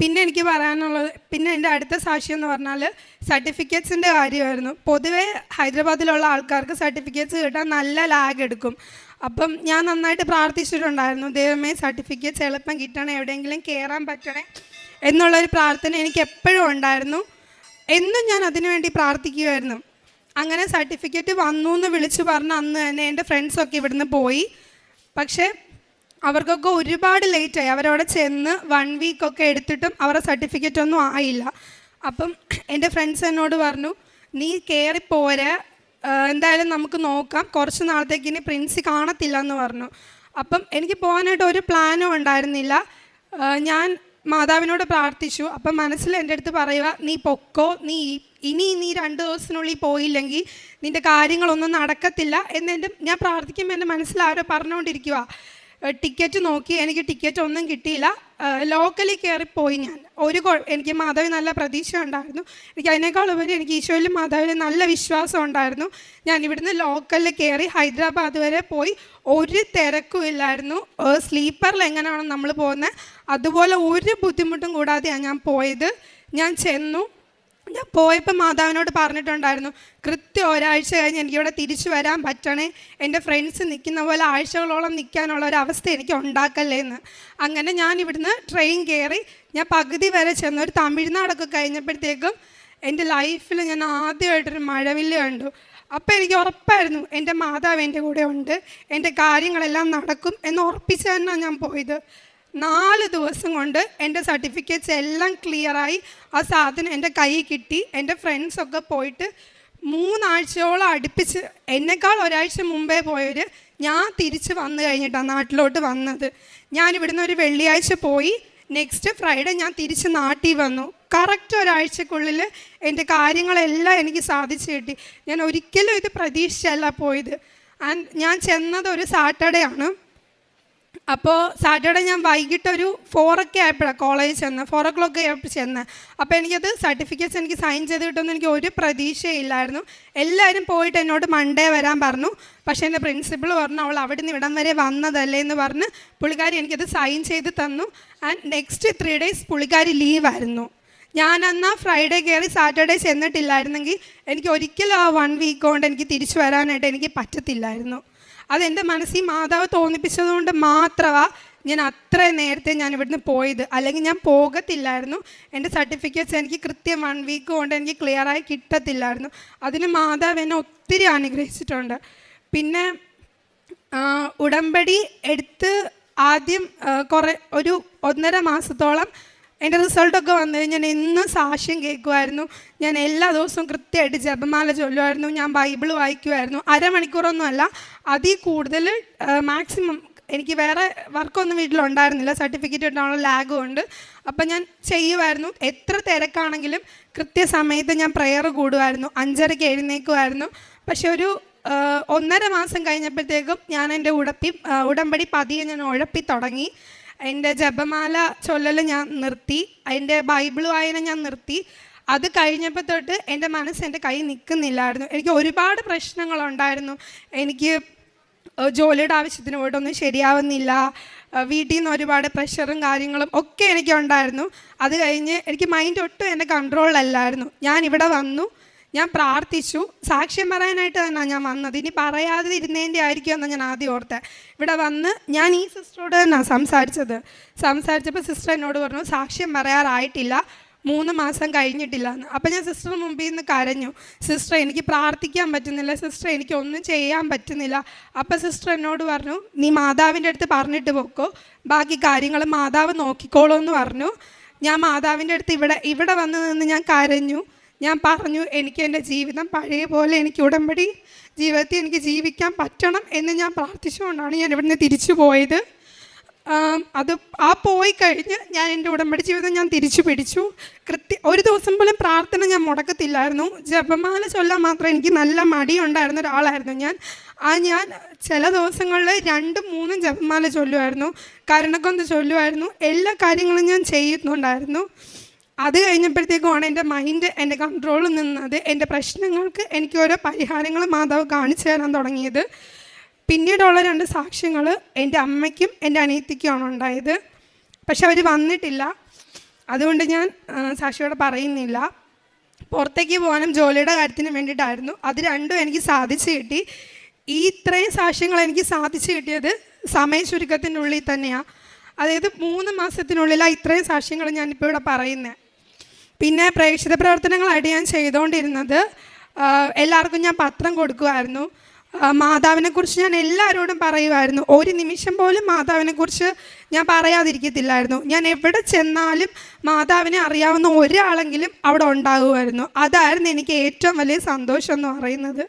പിന്നെ എനിക്ക് പറയാനുള്ളത് പിന്നെ എന്റെ അടുത്ത സാക്ഷ്യം എന്ന് പറഞ്ഞാൽ സർട്ടിഫിക്കറ്റ്സിന്റെ കാര്യമായിരുന്നു. പൊതുവേ ഹൈദരാബാദിലുള്ള ആൾക്കാർക്ക് സർട്ടിഫിക്കറ്റ്സ് കിട്ടാൻ നല്ല ലാഗ് എടുക്കും. അപ്പം ഞാൻ നന്നായിട്ട് പ്രാർത്ഥിച്ചിട്ടുണ്ടായിരുന്നു ദൈവമേ സർട്ടിഫിക്കറ്റ്സ് എളുപ്പം കിട്ടണേ എവിടെയെങ്കിലും കയറാൻ പറ്റണേ എന്നുള്ളൊരു പ്രാർത്ഥന എനിക്ക് എപ്പോഴും ഉണ്ടായിരുന്നു. എന്നും ഞാൻ അതിനുവേണ്ടി പ്രാർത്ഥിക്കുമായിരുന്നു അങ്ങനെ സർട്ടിഫിക്കറ്റ് വന്നു എന്ന് വിളിച്ചു പറഞ്ഞ അന്ന് തന്നെ എന്റെ ഫ്രണ്ട്സൊക്കെ ഇവിടുന്ന് പോയി. പക്ഷേ അവർക്കൊക്കെ ഒരുപാട് ലേറ്റായി അവരവിടെ ചെന്ന് വൺ വീക്കൊക്കെ എടുത്തിട്ടും അവരുടെ സർട്ടിഫിക്കറ്റ് ഒന്നും ആയില്ല. അപ്പം എന്റെ ഫ്രണ്ട്സ് എന്നോട് പറഞ്ഞു നീ കയറിപ്പോരെ പോരെ. എന്തായാലും നമുക്ക് നോക്കാം. കുറച്ച് നാളത്തേക്ക് ഇനി പ്രിൻസ് കാണത്തില്ല എന്ന് പറഞ്ഞു. അപ്പം എനിക്ക് പോകാനായിട്ട് ഒരു പ്ലാനും ഉണ്ടായിരുന്നില്ല. ഞാൻ മാതാവിനോട് പ്രാർത്ഥിച്ചു. അപ്പം മനസ്സിൽ എന്റെ അടുത്ത് പറയുക നീ പൊക്കോ. നീ ഇനി നീ രണ്ട് ദിവസത്തിനുള്ളിൽ പോയില്ലെങ്കിൽ നിന്റെ കാര്യങ്ങളൊന്നും നടക്കത്തില്ല എന്നെന്റെ ഞാൻ പ്രാർത്ഥിക്കുമ്പോൾ എന്റെ മനസ്സിൽ ആരോ പറഞ്ഞുകൊണ്ടിരിക്കുക ടിക്കറ്റ് നോക്കി എനിക്ക് ടിക്കറ്റ് ഒന്നും കിട്ടിയില്ല. ലോക്കലി കയറിപ്പോയി ഞാൻ. ഒരു എനിക്ക് മാധവി നല്ല പ്രതീക്ഷ ഉണ്ടായിരുന്നു. എനിക്ക് അതിനേക്കാൾ ഉപരി എനിക്ക് ഈശോയിലും മാധവിലും നല്ല വിശ്വാസം ഉണ്ടായിരുന്നു. ഞാൻ ഇവിടുന്ന് ലോക്കലിൽ കയറി ഹൈദരാബാദ് വരെ പോയി. ഒരു തിരക്കും ഇല്ലായിരുന്നു. സ്ലീപ്പറിൽ എങ്ങനെയാണ് നമ്മൾ പോകുന്നത്? അതുപോലെ ഒരു ബുദ്ധിമുട്ടും കൂടാതെയാണ് ഞാൻ പോയത്. ഞാൻ ചെന്നു. ഞാൻ പോയപ്പോൾ മാതാവിനോട് പറഞ്ഞിട്ടുണ്ടായിരുന്നു കൃത്യം ഒരാഴ്ച കഴിഞ്ഞ് എനിക്കിവിടെ തിരിച്ചു വരാൻ പറ്റണേ. എന്റെ ഫ്രണ്ട്സ് നിൽക്കുന്ന പോലെ ആഴ്ചകളോളം നിൽക്കാനുള്ള ഒരു അവസ്ഥ എനിക്ക് ഉണ്ടാക്കല്ലേ എന്ന്. അങ്ങനെ ഞാൻ ഇവിടുന്ന് ട്രെയിൻ കയറി ഞാൻ പകുതി വരെ ചെന്ന് ഒരു തമിഴ്നാടൊക്കെ കഴിഞ്ഞപ്പോഴത്തേക്കും എന്റെ ലൈഫിൽ ഞാൻ ആദ്യമായിട്ടൊരു മഴവില്ല കണ്ടു. അപ്പോൾ എനിക്ക് ഉറപ്പായിരുന്നു എന്റെ മാതാവ് എന്റെ കൂടെ ഉണ്ട് എന്റെ കാര്യങ്ങളെല്ലാം നടക്കും എന്ന് ഉറപ്പിച്ച് തന്നെയാണ് ഞാൻ പോയത്. നാല് ദിവസം കൊണ്ട് എന്റെ സർട്ടിഫിക്കറ്റ്സ് എല്ലാം ക്ലിയറായി ആ സാധനം എന്റെ കൈ കിട്ടി. എന്റെ ഫ്രണ്ട്സൊക്കെ പോയിട്ട് മൂന്നാഴ്ചയോളം അടുപ്പിച്ച് എന്നെക്കാൾ ഒരാഴ്ച മുമ്പേ പോയവർ ഞാൻ തിരിച്ച് വന്നു കഴിഞ്ഞിട്ടാണ് നാട്ടിലോട്ട് വന്നത്. ഞാൻ ഇവിടുന്ന് ഒരു വെള്ളിയാഴ്ച പോയി. നെക്സ്റ്റ് ഫ്രൈഡേ ഞാൻ തിരിച്ച് നാട്ടിൽ വന്നു. കറക്റ്റ് ഒരാഴ്ചക്കുള്ളിൽ എന്റെ കാര്യങ്ങളെല്ലാം എനിക്ക് സാധിച്ചു കിട്ടി. ഞാൻ ഒരിക്കലും ഇത് പ്രതീക്ഷിച്ചല്ല പോയത്. ആൻഡ് ഞാൻ ചെന്നത് ഒരു സാറ്റർഡേ ആണ്. അപ്പോൾ സാറ്റർഡേ ഞാൻ വൈകിട്ട് ഒരു ഫോറൊക്കെ ആയപ്പോഴാണ് കോളേജിൽ ചെന്ന് ഫോർ ഒ ക്ലോക്ക് ആയപ്പോൾ ചെന്ന്. അപ്പോൾ എനിക്കത് സർട്ടിഫിക്കറ്റ്സ് എനിക്ക് സൈൻ ചെയ്ത് കിട്ടുമെന്ന് എനിക്ക് ഒരു പ്രതീക്ഷയില്ലായിരുന്നു. എല്ലാവരും പോയിട്ട് എന്നോട് മൺഡേ വരാൻ പറഞ്ഞു. പക്ഷേ എന്റെ പ്രിൻസിപ്പൾ പറഞ്ഞു അവൾ അവിടെ നിന്ന് ഇവിടം വരെ വന്നതല്ലേ എന്ന് പറഞ്ഞ് പുള്ളിക്കാരി എനിക്കത് സൈൻ ചെയ്ത് തന്നു. ആൻഡ് നെക്സ്റ്റ് ത്രീ ഡേയ്സ് പുള്ളിക്കാരി ലീവായിരുന്നു ഞാൻ അന്ന് ഫ്രൈഡേ കയറി സാറ്റർഡേ ചെന്നിട്ടില്ലായിരുന്നെങ്കിൽ എനിക്ക് ഒരിക്കലും ആ വൺ വീക്ക് കൊണ്ട് എനിക്ക് തിരിച്ചു വരാനായിട്ട് എനിക്ക് പറ്റത്തില്ലായിരുന്നു. അതെന്റെ മനസ്സിൽ മാതാവ് തോന്നിപ്പിച്ചതുകൊണ്ട് മാത്രമാണ് ഞാൻ അത്ര നേരത്തെ ഞാൻ ഇവിടുന്ന് പോയത്. അല്ലെങ്കിൽ ഞാൻ പോകത്തില്ലായിരുന്നു. എന്റെ സർട്ടിഫിക്കറ്റ്സ് എനിക്ക് കൃത്യം വൺ വീക്ക് കൊണ്ട് എനിക്ക് ക്ലിയറായി കിട്ടത്തില്ലായിരുന്നു. അതിന് മാതാവ് എന്നെ ഒത്തിരി അനുഗ്രഹിച്ചിട്ടുണ്ട്. പിന്നെ ഉടമ്പടി എടുത്ത് ആദ്യം കുറേ ഒരു ഒന്നര മാസത്തോളം എന്റെ റിസൾട്ടൊക്കെ വന്നു ഞാൻ എന്നും സാക്ഷ്യം കേൾക്കുമായിരുന്നു. ഞാൻ എല്ലാ ദിവസവും കൃത്യമായിട്ട് ജപമാല ചൊല്ലുമായിരുന്നു. ഞാൻ ബൈബിൾ വായിക്കുമായിരുന്നു. അരമണിക്കൂറൊന്നും അല്ല അതിൽ കൂടുതൽ മാക്സിമം എനിക്ക് വേറെ വർക്കൊന്നും വീട്ടിലുണ്ടായിരുന്നില്ല. സർട്ടിഫിക്കറ്റ് കിട്ടാനുള്ള ലാഗും ഉണ്ട് അപ്പം ഞാൻ ചെയ്യുമായിരുന്നു എത്ര തിരക്കാണെങ്കിലും കൃത്യസമയത്ത് ഞാൻ പ്രെയർ കൂടുമായിരുന്നു അഞ്ചരയ്ക്ക് എഴുന്നേക്കുമായിരുന്നു പക്ഷെ ഒരു ഒന്നര മാസം കഴിഞ്ഞപ്പോഴത്തേക്കും ഞാൻ എന്റെ ഉടപ്പി ഉടമ്പടി പതിയെ ഞാൻ ഉഴപ്പി തുടങ്ങി. എന്റെ ജപമാല ചൊല്ലൽ ഞാൻ നിർത്തി. എന്റെ ബൈബിൾ വായന ഞാൻ നിർത്തി. അത് കഴിഞ്ഞപ്പോൾ തൊട്ട് എന്റെ മനസ്സ് എന്റെ കൈ നിൽക്കുന്നില്ലായിരുന്നു. എനിക്ക് ഒരുപാട് പ്രശ്നങ്ങളുണ്ടായിരുന്നു. എനിക്ക് ജോലിയുടെ ആവശ്യത്തിന് പോയിട്ടൊന്നും ശരിയാവുന്നില്ല. വീട്ടിൽ നിന്ന് ഒരുപാട് പ്രഷറും കാര്യങ്ങളും ഒക്കെ എനിക്ക് ഉണ്ടായിരുന്നു. അത് കഴിഞ്ഞ് എനിക്ക് മൈൻഡ് ഒട്ടും എന്റെ കൺട്രോളിലല്ലായിരുന്നു ഞാൻ ഇവിടെ വന്നു. ഞാൻ പ്രാർത്ഥിച്ചു. സാക്ഷ്യം പറയാനായിട്ട് തന്നെ ഞാൻ വന്നത്. ഇനി പറയാതെ ഇരുന്നതിന്റെ ആയിരിക്കും എന്ന് ഞാൻ ആദ്യം ഓർത്തെ. ഇവിടെ വന്ന് ഞാൻ ഈ സിസ്റ്ററോട് തന്നെയാണ് സംസാരിച്ചത്. സംസാരിച്ചപ്പോൾ സിസ്റ്റർ എന്നോട് പറഞ്ഞു സാക്ഷ്യം പറയാറായിട്ടില്ല. മൂന്ന് മാസം കഴിഞ്ഞിട്ടില്ല എന്ന് അപ്പം ഞാൻ സിസ്റ്റർ മുമ്പിൽ നിന്ന് കരഞ്ഞു. സിസ്റ്റർ എനിക്ക് പ്രാർത്ഥിക്കാൻ പറ്റുന്നില്ല. സിസ്റ്റർ എനിക്ക് ഒന്നും ചെയ്യാൻ പറ്റുന്നില്ല. അപ്പം സിസ്റ്റർ എന്നോട് പറഞ്ഞു നീ മാതാവിന്റെ അടുത്ത് പറഞ്ഞിട്ട് പോക്കോ. ബാക്കി കാര്യങ്ങൾ മാതാവ് നോക്കിക്കോളൂ എന്ന് പറഞ്ഞു. ഞാൻ മാതാവിന്റെ അടുത്ത് ഇവിടെ ഇവിടെ വന്ന് നിന്ന് ഞാൻ കരഞ്ഞു. ഞാൻ പറഞ്ഞു എനിക്ക് എന്റെ ജീവിതം പഴയ പോലെ എനിക്ക് ഉടമ്പടി ജീവിതത്തിൽ എനിക്ക് ജീവിക്കാൻ പറ്റണം എന്ന് ഞാൻ പ്രാർത്ഥിച്ചുകൊണ്ടാണ് ഞാൻ ഇവിടുന്ന് തിരിച്ചു പോയത്. അത് ആ പോയി കഴിഞ്ഞ് ഞാൻ എന്റെ ഉടമ്പടി ജീവിതം ഞാൻ തിരിച്ചു പിടിച്ചു. കൃത്യ ഒരു ദിവസം പോലും പ്രാർത്ഥന ഞാൻ മുടക്കത്തില്ലായിരുന്നു. ജപമാല ചൊല്ലാൻ മാത്രം എനിക്ക് നല്ല മടിയുണ്ടായിരുന്ന ഒരാളായിരുന്നു ഞാൻ. ആ ഞാൻ ചില ദിവസങ്ങളിൽ രണ്ടും മൂന്നും ജപമാല ചൊല്ലുമായിരുന്നു കരുണക്കൊന്ന് ചൊല്ലുമായിരുന്നു എല്ലാ കാര്യങ്ങളും ഞാൻ ചെയ്യുന്നുണ്ടായിരുന്നു. അത് കഴിഞ്ഞപ്പോഴത്തേക്കുമാണ് എന്റെ മൈൻഡ് എന്റെ കൺട്രോളിൽ നിന്നത് എന്റെ പ്രശ്നങ്ങൾക്ക് എനിക്ക് ഓരോ പരിഹാരങ്ങൾ മാതാവ് കാണിച്ചു തരാൻ തുടങ്ങിയത്. പിന്നീടുള്ള രണ്ട് സാക്ഷ്യങ്ങൾ എന്റെ അമ്മയ്ക്കും എന്റെ അനിയത്തിക്കുമാണ് ഉണ്ടായത്. പക്ഷെ അവർ വന്നിട്ടില്ല. അതുകൊണ്ട് ഞാൻ സാക്ഷിയോട് പറയുന്നില്ല. പുറത്തേക്ക് പോകാനും ജോലിയുടെ കാര്യത്തിന് വേണ്ടിയിട്ടായിരുന്നു. അത് രണ്ടും എനിക്ക് സാധിച്ചു കിട്ടി. ഈ ഇത്രയും സാക്ഷ്യങ്ങൾ എനിക്ക് സാധിച്ചു കിട്ടിയത് സമയ ചുരുക്കത്തിനുള്ളിൽ തന്നെയാണ് അതായത് മൂന്ന് മാസത്തിനുള്ളിലാണ് ഇത്രയും സാക്ഷ്യങ്ങൾ ഞാനിപ്പോൾ ഇവിടെ പറയുന്നത് പിന്നെ പ്രേക്ഷിത പ്രവർത്തനങ്ങളായിട്ട് ഞാൻ ചെയ്തുകൊണ്ടിരുന്നത് എല്ലാവർക്കും ഞാൻ പത്രം കൊടുക്കുമായിരുന്നു. മാതാവിനെക്കുറിച്ച് ഞാൻ എല്ലാവരോടും പറയുമായിരുന്നു. ഒരു നിമിഷം പോലും മാതാവിനെ കുറിച്ച് ഞാൻ പറയാതിരിക്കത്തില്ലായിരുന്നു. ഞാൻ എവിടെ ചെന്നാലും മാതാവിനെ അറിയാവുന്ന ഒരാളെങ്കിലും അവിടെ ഉണ്ടാകുമായിരുന്നു. അതായിരുന്നു എനിക്ക് ഏറ്റവും വലിയ സന്തോഷം എന്ന് പറയുന്നത്.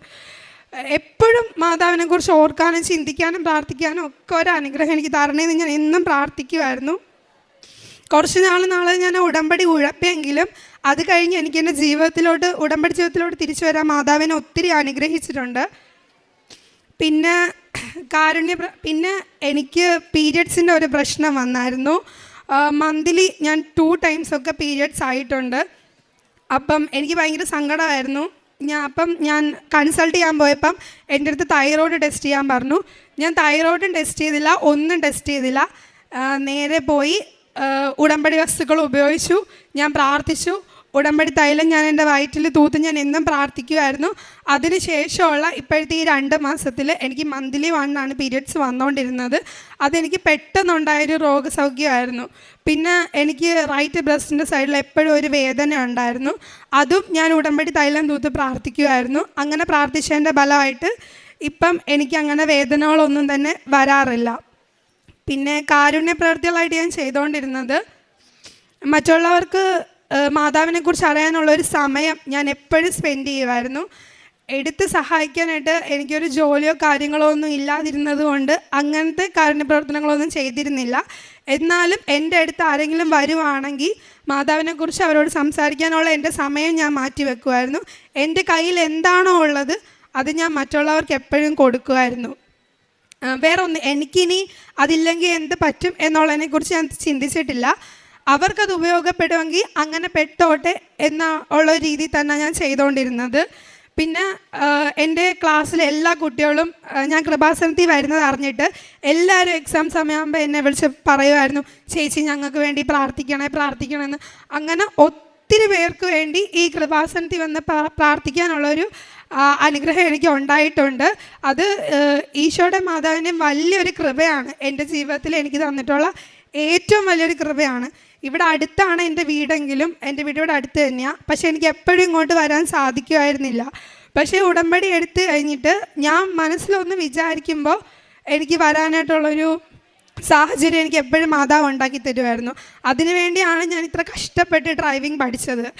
എപ്പോഴും മാതാവിനെ കുറിച്ച് ഓർക്കാനും ചിന്തിക്കാനും പ്രാർത്ഥിക്കാനും ഒക്കെ ഒരു അനുഗ്രഹം എനിക്ക് തരണേന്ന് ഞാൻ എന്നും പ്രാർത്ഥിക്കുമായിരുന്നു. കുറച്ച് നാൾ നാളെ ഞാൻ ഉടമ്പടി ഉഴപ്പിയെങ്കിലും അത് കഴിഞ്ഞ് എനിക്ക് എന്റെ ജീവിതത്തിലോട്ട് ഉടമ്പടി ജീവിതത്തിലോട്ട് തിരിച്ചു വരാൻ മാതാവിനെ ഒത്തിരി അനുഗ്രഹിച്ചിട്ടുണ്ട്. പിന്നെ കാരുണ്യ പിന്നെ എനിക്ക് പീരിയഡ്സിന്റെ ഒരു പ്രശ്നം വന്നായിരുന്നു. മന്ത്ലി ഞാൻ ടു ടൈംസ് ഒക്കെ പീരിയഡ്സ് ആയിട്ടുണ്ട്. അപ്പം എനിക്ക് ഭയങ്കര സങ്കടമായിരുന്നു. ഞാൻ അപ്പം ഞാൻ കൺസൾട്ട് ചെയ്യാൻ പോയപ്പം എന്റെ അടുത്ത് തൈറോയ്ഡ് ടെസ്റ്റ് ചെയ്യാൻ പറഞ്ഞു. ഞാൻ തൈറോയ്ഡും ടെസ്റ്റ് ചെയ്തില്ല ഒന്നും ടെസ്റ്റ് ചെയ്തില്ല. നേരെ പോയി ഉടമ്പടി വസ്തുക്കൾ ഉപയോഗിച്ചു. ഞാൻ പ്രാർത്ഥിച്ചു. ഉടമ്പടി തൈലം ഞാൻ എന്റെ വയറ്റിൽ തൂത്ത് ഞാൻ എന്നും പ്രാർത്ഥിക്കുമായിരുന്നു അതിന് ശേഷമുള്ള ഇപ്പോഴത്തെ ഈ രണ്ട് മാസത്തിൽ എനിക്ക് മന്ത്ലി വണ്ണാണ് പീരിയഡ്സ് വന്നുകൊണ്ടിരുന്നത്. അതെനിക്ക് പെട്ടെന്നുണ്ടായൊരു രോഗസൗഖ്യമായിരുന്നു. പിന്നെ എനിക്ക് റൈറ്റ് ബ്രസ്റ്റിന്റെ സൈഡിൽ എപ്പോഴും ഒരു വേദന ഉണ്ടായിരുന്നു. അതും ഞാൻ ഉടമ്പടി തൈലം തൂത്ത് പ്രാർത്ഥിക്കുമായിരുന്നു അങ്ങനെ പ്രാർത്ഥിച്ചതിന്റെ ഫലമായിട്ട് ഇപ്പം എനിക്ക് അങ്ങനെ വേദനകളൊന്നും തന്നെ വരാറില്ല. പിന്നെ കാരുണ്യ പ്രവൃത്തികളായിട്ട് ഞാൻ ചെയ്തുകൊണ്ടിരുന്നത് മറ്റുള്ളവർക്ക് ഏഹ്, മാതാവിനെക്കുറിച്ച് അറിയാനുള്ള ഒരു സമയം ഞാൻ എപ്പോഴും സ്പെൻഡ് ചെയ്യുമായിരുന്നു. എടുത്ത് സഹായിക്കാനായിട്ട് എനിക്കൊരു ജോലിയോ കാര്യങ്ങളോ ഒന്നും ഇല്ലാതിരുന്നത് കൊണ്ട് അങ്ങനത്തെ കാരുണ്യ പ്രവർത്തനങ്ങളൊന്നും ചെയ്തിരുന്നില്ല. എന്നാലും എന്റെ അടുത്ത് ആരെങ്കിലും വരുവാണെങ്കിൽ മാതാവിനെക്കുറിച്ച് അവരോട് സംസാരിക്കാനുള്ള എന്റെ സമയം ഞാൻ മാറ്റി വെക്കുമായിരുന്നു. എന്റെ കയ്യിൽ എന്താണോ ഉള്ളത് അത് ഞാൻ മറ്റുള്ളവർക്ക് എപ്പോഴും കൊടുക്കുമായിരുന്നു. വേറെ ഒന്ന് എനിക്കിനി അതില്ലെങ്കിൽ എന്ത് പറ്റും എന്നുള്ളതിനെക്കുറിച്ച് ഞാൻ ചിന്തിച്ചിട്ടില്ല. അവർക്കത് ഉപയോഗപ്പെടുമെങ്കിൽ അങ്ങനെ പെട്ടോട്ടെ എന്ന ഉള്ള രീതി തന്നെ ഞാൻ ചെയ്തുകൊണ്ടിരുന്നത് പിന്നെ എന്റെ ക്ലാസ്സിലെ എല്ലാ കുട്ടികളും ഞാൻ കൃപാസനത്തിൽ വരുന്നത് അറിഞ്ഞിട്ട് എല്ലാവരും എക്സാം സമയമാകുമ്പോൾ എന്നെ വിളിച്ച് പറയുമായിരുന്നു ചേച്ചി ഞങ്ങൾക്ക് വേണ്ടി പ്രാർത്ഥിക്കണേ പ്രാർത്ഥിക്കണമെന്ന് അങ്ങനെ ഒത്തിരി പേർക്ക് വേണ്ടി ഈ കൃപാസനത്തിൽ വന്ന് പ്രാ- പ്രാർത്ഥിക്കാനുള്ളൊരു അനുഗ്രഹം എനിക്ക് ഉണ്ടായിട്ടുണ്ട്. അത് ഈശോയുടെ മാതാവിന്റെ വലിയൊരു കൃപയാണ് എന്റെ ജീവിതത്തിൽ എനിക്ക് തന്നിട്ടുള്ള ഏറ്റവും വലിയൊരു കൃപയാണ്. ഇവിടെ അടുത്താണ് എന്റെ വീടെങ്കിലും എന്റെ വീട് ഇവിടെ അടുത്ത് തന്നെയാണ് പക്ഷേ എനിക്ക് എപ്പോഴും ഇങ്ങോട്ട് വരാൻ സാധിക്കുമായിരുന്നില്ല. പക്ഷേ ഉടമ്പടി എടുത്ത് കഴിഞ്ഞിട്ട് ഞാൻ മനസ്സിലൊന്ന് വിചാരിക്കുമ്പോൾ എനിക്ക് വരാനായിട്ടുള്ളൊരു സാഹചര്യം എനിക്ക് എപ്പോഴും മാതാവ് ഉണ്ടാക്കി തരുമായിരുന്നു. അതിനുവേണ്ടിയാണ് ഞാൻ ഇത്ര കഷ്ടപ്പെട്ട് ഡ്രൈവിംഗ് പഠിച്ചത്.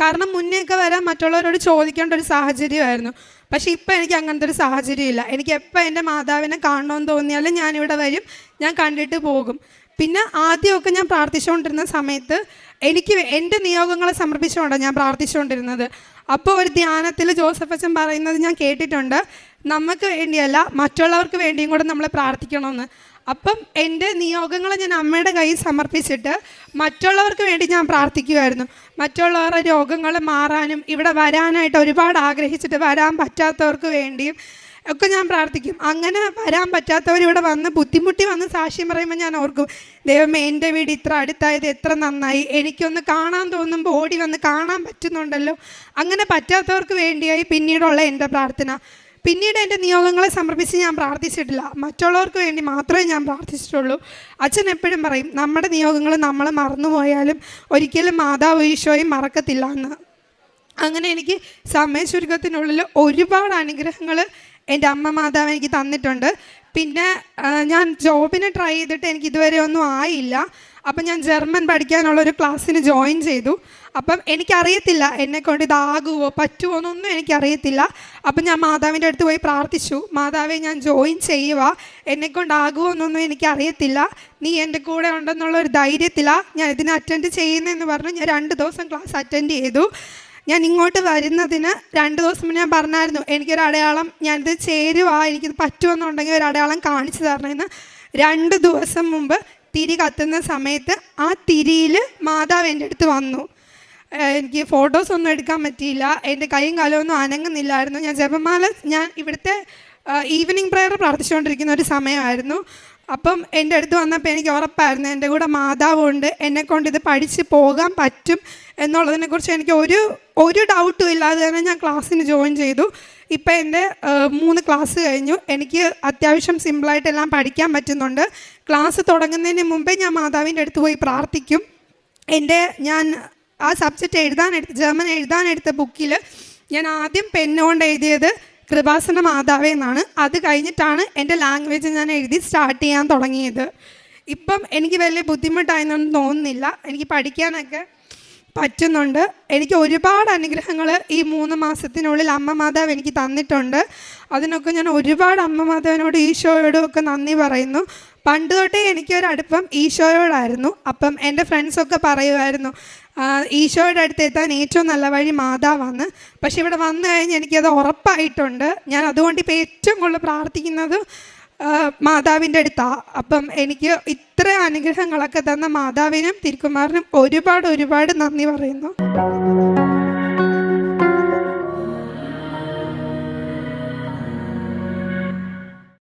കാരണം മുന്നേയൊക്കെ വരാൻ മറ്റുള്ളവരോട് ചോദിക്കേണ്ട ഒരു സാഹചര്യമായിരുന്നു. പക്ഷേ ഇപ്പം എനിക്ക് അങ്ങനത്തെ ഒരു സാഹചര്യമില്ല. എനിക്ക് എപ്പോൾ എന്റെ മാതാവിനെ കാണണമെന്ന് തോന്നിയാലും ഞാനിവിടെ വരും. ഞാൻ കണ്ടിട്ട് പോകും. പിന്നെ ആദ്യമൊക്കെ ഞാൻ പ്രാർത്ഥിച്ചുകൊണ്ടിരുന്ന സമയത്ത് എനിക്ക് എന്റെ നിയോഗങ്ങളെ സമർപ്പിച്ചുകൊണ്ടാണ് ഞാൻ പ്രാർത്ഥിച്ചുകൊണ്ടിരുന്നത്. അപ്പോൾ ഒരു ധ്യാനത്തിൽ ജോസഫ് അച്ഛൻ പറയുന്നത് ഞാൻ കേട്ടിട്ടുണ്ട്. നമുക്ക് വേണ്ടിയല്ല മറ്റുള്ളവർക്ക് വേണ്ടിയും കൂടെ നമ്മൾ പ്രാർത്ഥിക്കണമെന്ന്. അപ്പം എന്റെ നിയോഗങ്ങൾ ഞാൻ അമ്മയുടെ കയ്യിൽ സമർപ്പിച്ചിട്ട് മറ്റുള്ളവർക്ക് വേണ്ടി ഞാൻ പ്രാർത്ഥിക്കുമായിരുന്നു മറ്റുള്ളവരുടെ രോഗങ്ങൾ മാറാനും ഇവിടെ വരാനായിട്ട് ഒരുപാട് ആഗ്രഹിച്ചിട്ട് വരാൻ പറ്റാത്തവർക്ക് വേണ്ടിയും ഒക്കെ ഞാൻ പ്രാർത്ഥിക്കും. അങ്ങനെ വരാൻ പറ്റാത്തവർ ഇവിടെ വന്ന് ബുദ്ധിമുട്ടി വന്ന് സാക്ഷ്യം പറയുമ്പോൾ ഞാൻ ഓർക്കും ദൈവമേ എന്റെ വീട് ഇത്ര അടുത്തായത് എത്ര നന്നായി. എനിക്കൊന്ന് കാണാൻ തോന്നുമ്പോൾ ഓടി വന്ന് കാണാൻ പറ്റുന്നുണ്ടല്ലോ. അങ്ങനെ പറ്റാത്തവർക്ക് വേണ്ടിയായി പിന്നീടുള്ള എന്റെ പ്രാർത്ഥന. പിന്നീട് എന്റെ നിയോഗങ്ങളെ സമർപ്പിച്ച് ഞാൻ പ്രാർത്ഥിച്ചിട്ടില്ല. മറ്റുള്ളവർക്ക് വേണ്ടി മാത്രമേ ഞാൻ പ്രാർത്ഥിച്ചിട്ടുള്ളൂ. അച്ഛൻ എപ്പോഴും പറയും നമ്മുടെ നിയോഗങ്ങൾ നമ്മൾ മറന്നുപോയാലും ഒരിക്കലും മാതാവ് ഈശോയും മറക്കത്തില്ല എന്ന്. അങ്ങനെ എനിക്ക് സമയ ചുരുക്കത്തിനുള്ളിൽ ഒരുപാട് അനുഗ്രഹങ്ങൾ എന്റെ അമ്മ മാതാവ് എനിക്ക് തന്നിട്ടുണ്ട്. പിന്നെ ഞാൻ ജോബിന് ട്രൈ ചെയ്തിട്ട് എനിക്ക് ഇതുവരെ ഒന്നും ആയില്ല. അപ്പം ഞാൻ ജർമ്മൻ പഠിക്കാനുള്ള ഒരു ക്ലാസ്സിന് ജോയിൻ ചെയ്തു. അപ്പം എനിക്കറിയത്തില്ല എന്നെ കൊണ്ട് ഇതാകുമോ പറ്റുമോ എന്നൊന്നും എനിക്കറിയത്തില്ല. അപ്പം ഞാൻ മാതാവിന്റെ അടുത്ത് പോയി പ്രാർത്ഥിച്ചു. മാതാവെ ഞാൻ ജോയിൻ ചെയ്യുക എന്നെ കൊണ്ടാകുമോ എന്നൊന്നും എനിക്കറിയത്തില്ല. നീ എന്റെ കൂടെ ഉണ്ടെന്നുള്ള ഒരു ധൈര്യത്തിലാണ് ഞാൻ ഇതിനെ അറ്റൻഡ് ചെയ്യുന്നതെന്ന് പറഞ്ഞു ഞാൻ രണ്ട് ദിവസം ക്ലാസ് അറ്റൻഡ് ചെയ്തു. ഞാൻ ഇങ്ങോട്ട് വരുന്നതിന് രണ്ട് ദിവസം മുന്നേ ഞാൻ പറഞ്ഞായിരുന്നു എനിക്കൊരു അടയാളം ഞാനിത് ചേരുവാ എനിക്കിത് പറ്റുമെന്നുണ്ടെങ്കിൽ ഒരു അടയാളം കാണിച്ചു തരണമെന്ന്. രണ്ട് ദിവസം മുമ്പ് തിരി കത്തുന്ന സമയത്ത് ആ തിരിയിൽ മാതാവ് എന്റെ അടുത്ത് വന്നു. എനിക്ക് ഫോട്ടോസ് ഒന്നും എടുക്കാൻ പറ്റിയില്ല എന്റെ കൈയും കാലമൊന്നും അനങ്ങുന്നില്ലായിരുന്നു. ഞാൻ ജപമാല ഞാൻ ഇവിടുത്തെ ഈവനിങ് പ്രെയർ പ്രാർത്ഥിച്ചുകൊണ്ടിരിക്കുന്ന ഒരു സമയമായിരുന്നു. അപ്പം എന്റെ അടുത്ത് വന്നപ്പോൾ എനിക്ക് ഉറപ്പായിരുന്നു എന്റെ കൂടെ മാതാവുണ്ട് എന്നെക്കൊണ്ട് ഇത് പഠിച്ച് പോകാൻ പറ്റും എന്നുള്ളതിനെക്കുറിച്ച് എനിക്ക് ഒരു ഒരു ഡൗട്ടും ഇല്ലാതെ തന്നെ ഞാൻ ക്ലാസ്സിന് ജോയിൻ ചെയ്തു. ഇപ്പം എന്റെ മൂന്ന് ക്ലാസ് കഴിഞ്ഞു. എനിക്ക് അത്യാവശ്യം സിമ്പിളായിട്ടെല്ലാം പഠിക്കാൻ പറ്റുന്നുണ്ട്. ക്ലാസ് തുടങ്ങുന്നതിന് മുമ്പേ ഞാൻ മാതാവിന്റെ അടുത്ത് പോയി പ്രാർത്ഥിക്കും. എന്റെ ഞാൻ ആ സബ്ജക്റ്റ് എഴുതാനെടുത്ത് ജർമ്മൻ എഴുതാനെടുത്ത ബുക്കിൽ ഞാൻ ആദ്യം പെന്നുകൊണ്ട് എഴുതിയത് കൃപാസന മാതാവേ എന്നാണ്. അത് കഴിഞ്ഞിട്ടാണ് എന്റെ ലാംഗ്വേജ് ഞാൻ എഴുതി സ്റ്റാർട്ട് ചെയ്യാൻ തുടങ്ങിയത്. ഇപ്പം എനിക്ക് വലിയ ബുദ്ധിമുട്ടായെന്നൊന്നും തോന്നുന്നില്ല. എനിക്ക് പഠിക്കാനൊക്കെ പറ്റുന്നുണ്ട്. എനിക്ക് ഒരുപാട് അനുഗ്രഹങ്ങൾ ഈ മൂന്ന് മാസത്തിനുള്ളിൽ അമ്മ മാതാവ് എനിക്ക് തന്നിട്ടുണ്ട്. അതിനൊക്കെ ഞാൻ ഒരുപാട് അമ്മ മാതാവിനോട് ഈശോയോടും ഒക്കെ നന്ദി പറയുന്നു. പണ്ട് തൊട്ടേ എനിക്കൊരടുപ്പം ഈശോയോടായിരുന്നു. അപ്പം എന്റെ ഫ്രണ്ട്സൊക്കെ പറയുമായിരുന്നു "ആ, ഈശോയുടെ അടുത്ത് എത്താൻ ഏറ്റവും നല്ല വഴി മാതാവാണ് പക്ഷെ ഇവിടെ വന്നു കഴിഞ്ഞ് എനിക്കത് ഉറപ്പായിട്ടുണ്ട്. ഞാൻ അതുകൊണ്ട് ഇപ്പോൾ ഏറ്റവും കൂടുതൽ പ്രാർത്ഥിക്കുന്നത് മാതാവിന്റെ അടുത്താണ് അപ്പം എനിക്ക് ഇത്ര അനുഗ്രഹങ്ങളൊക്കെ തന്ന മാതാവിനും തിരുക്കുമാറിനും ഒരുപാട് ഒരുപാട് നന്ദി പറയുന്നു.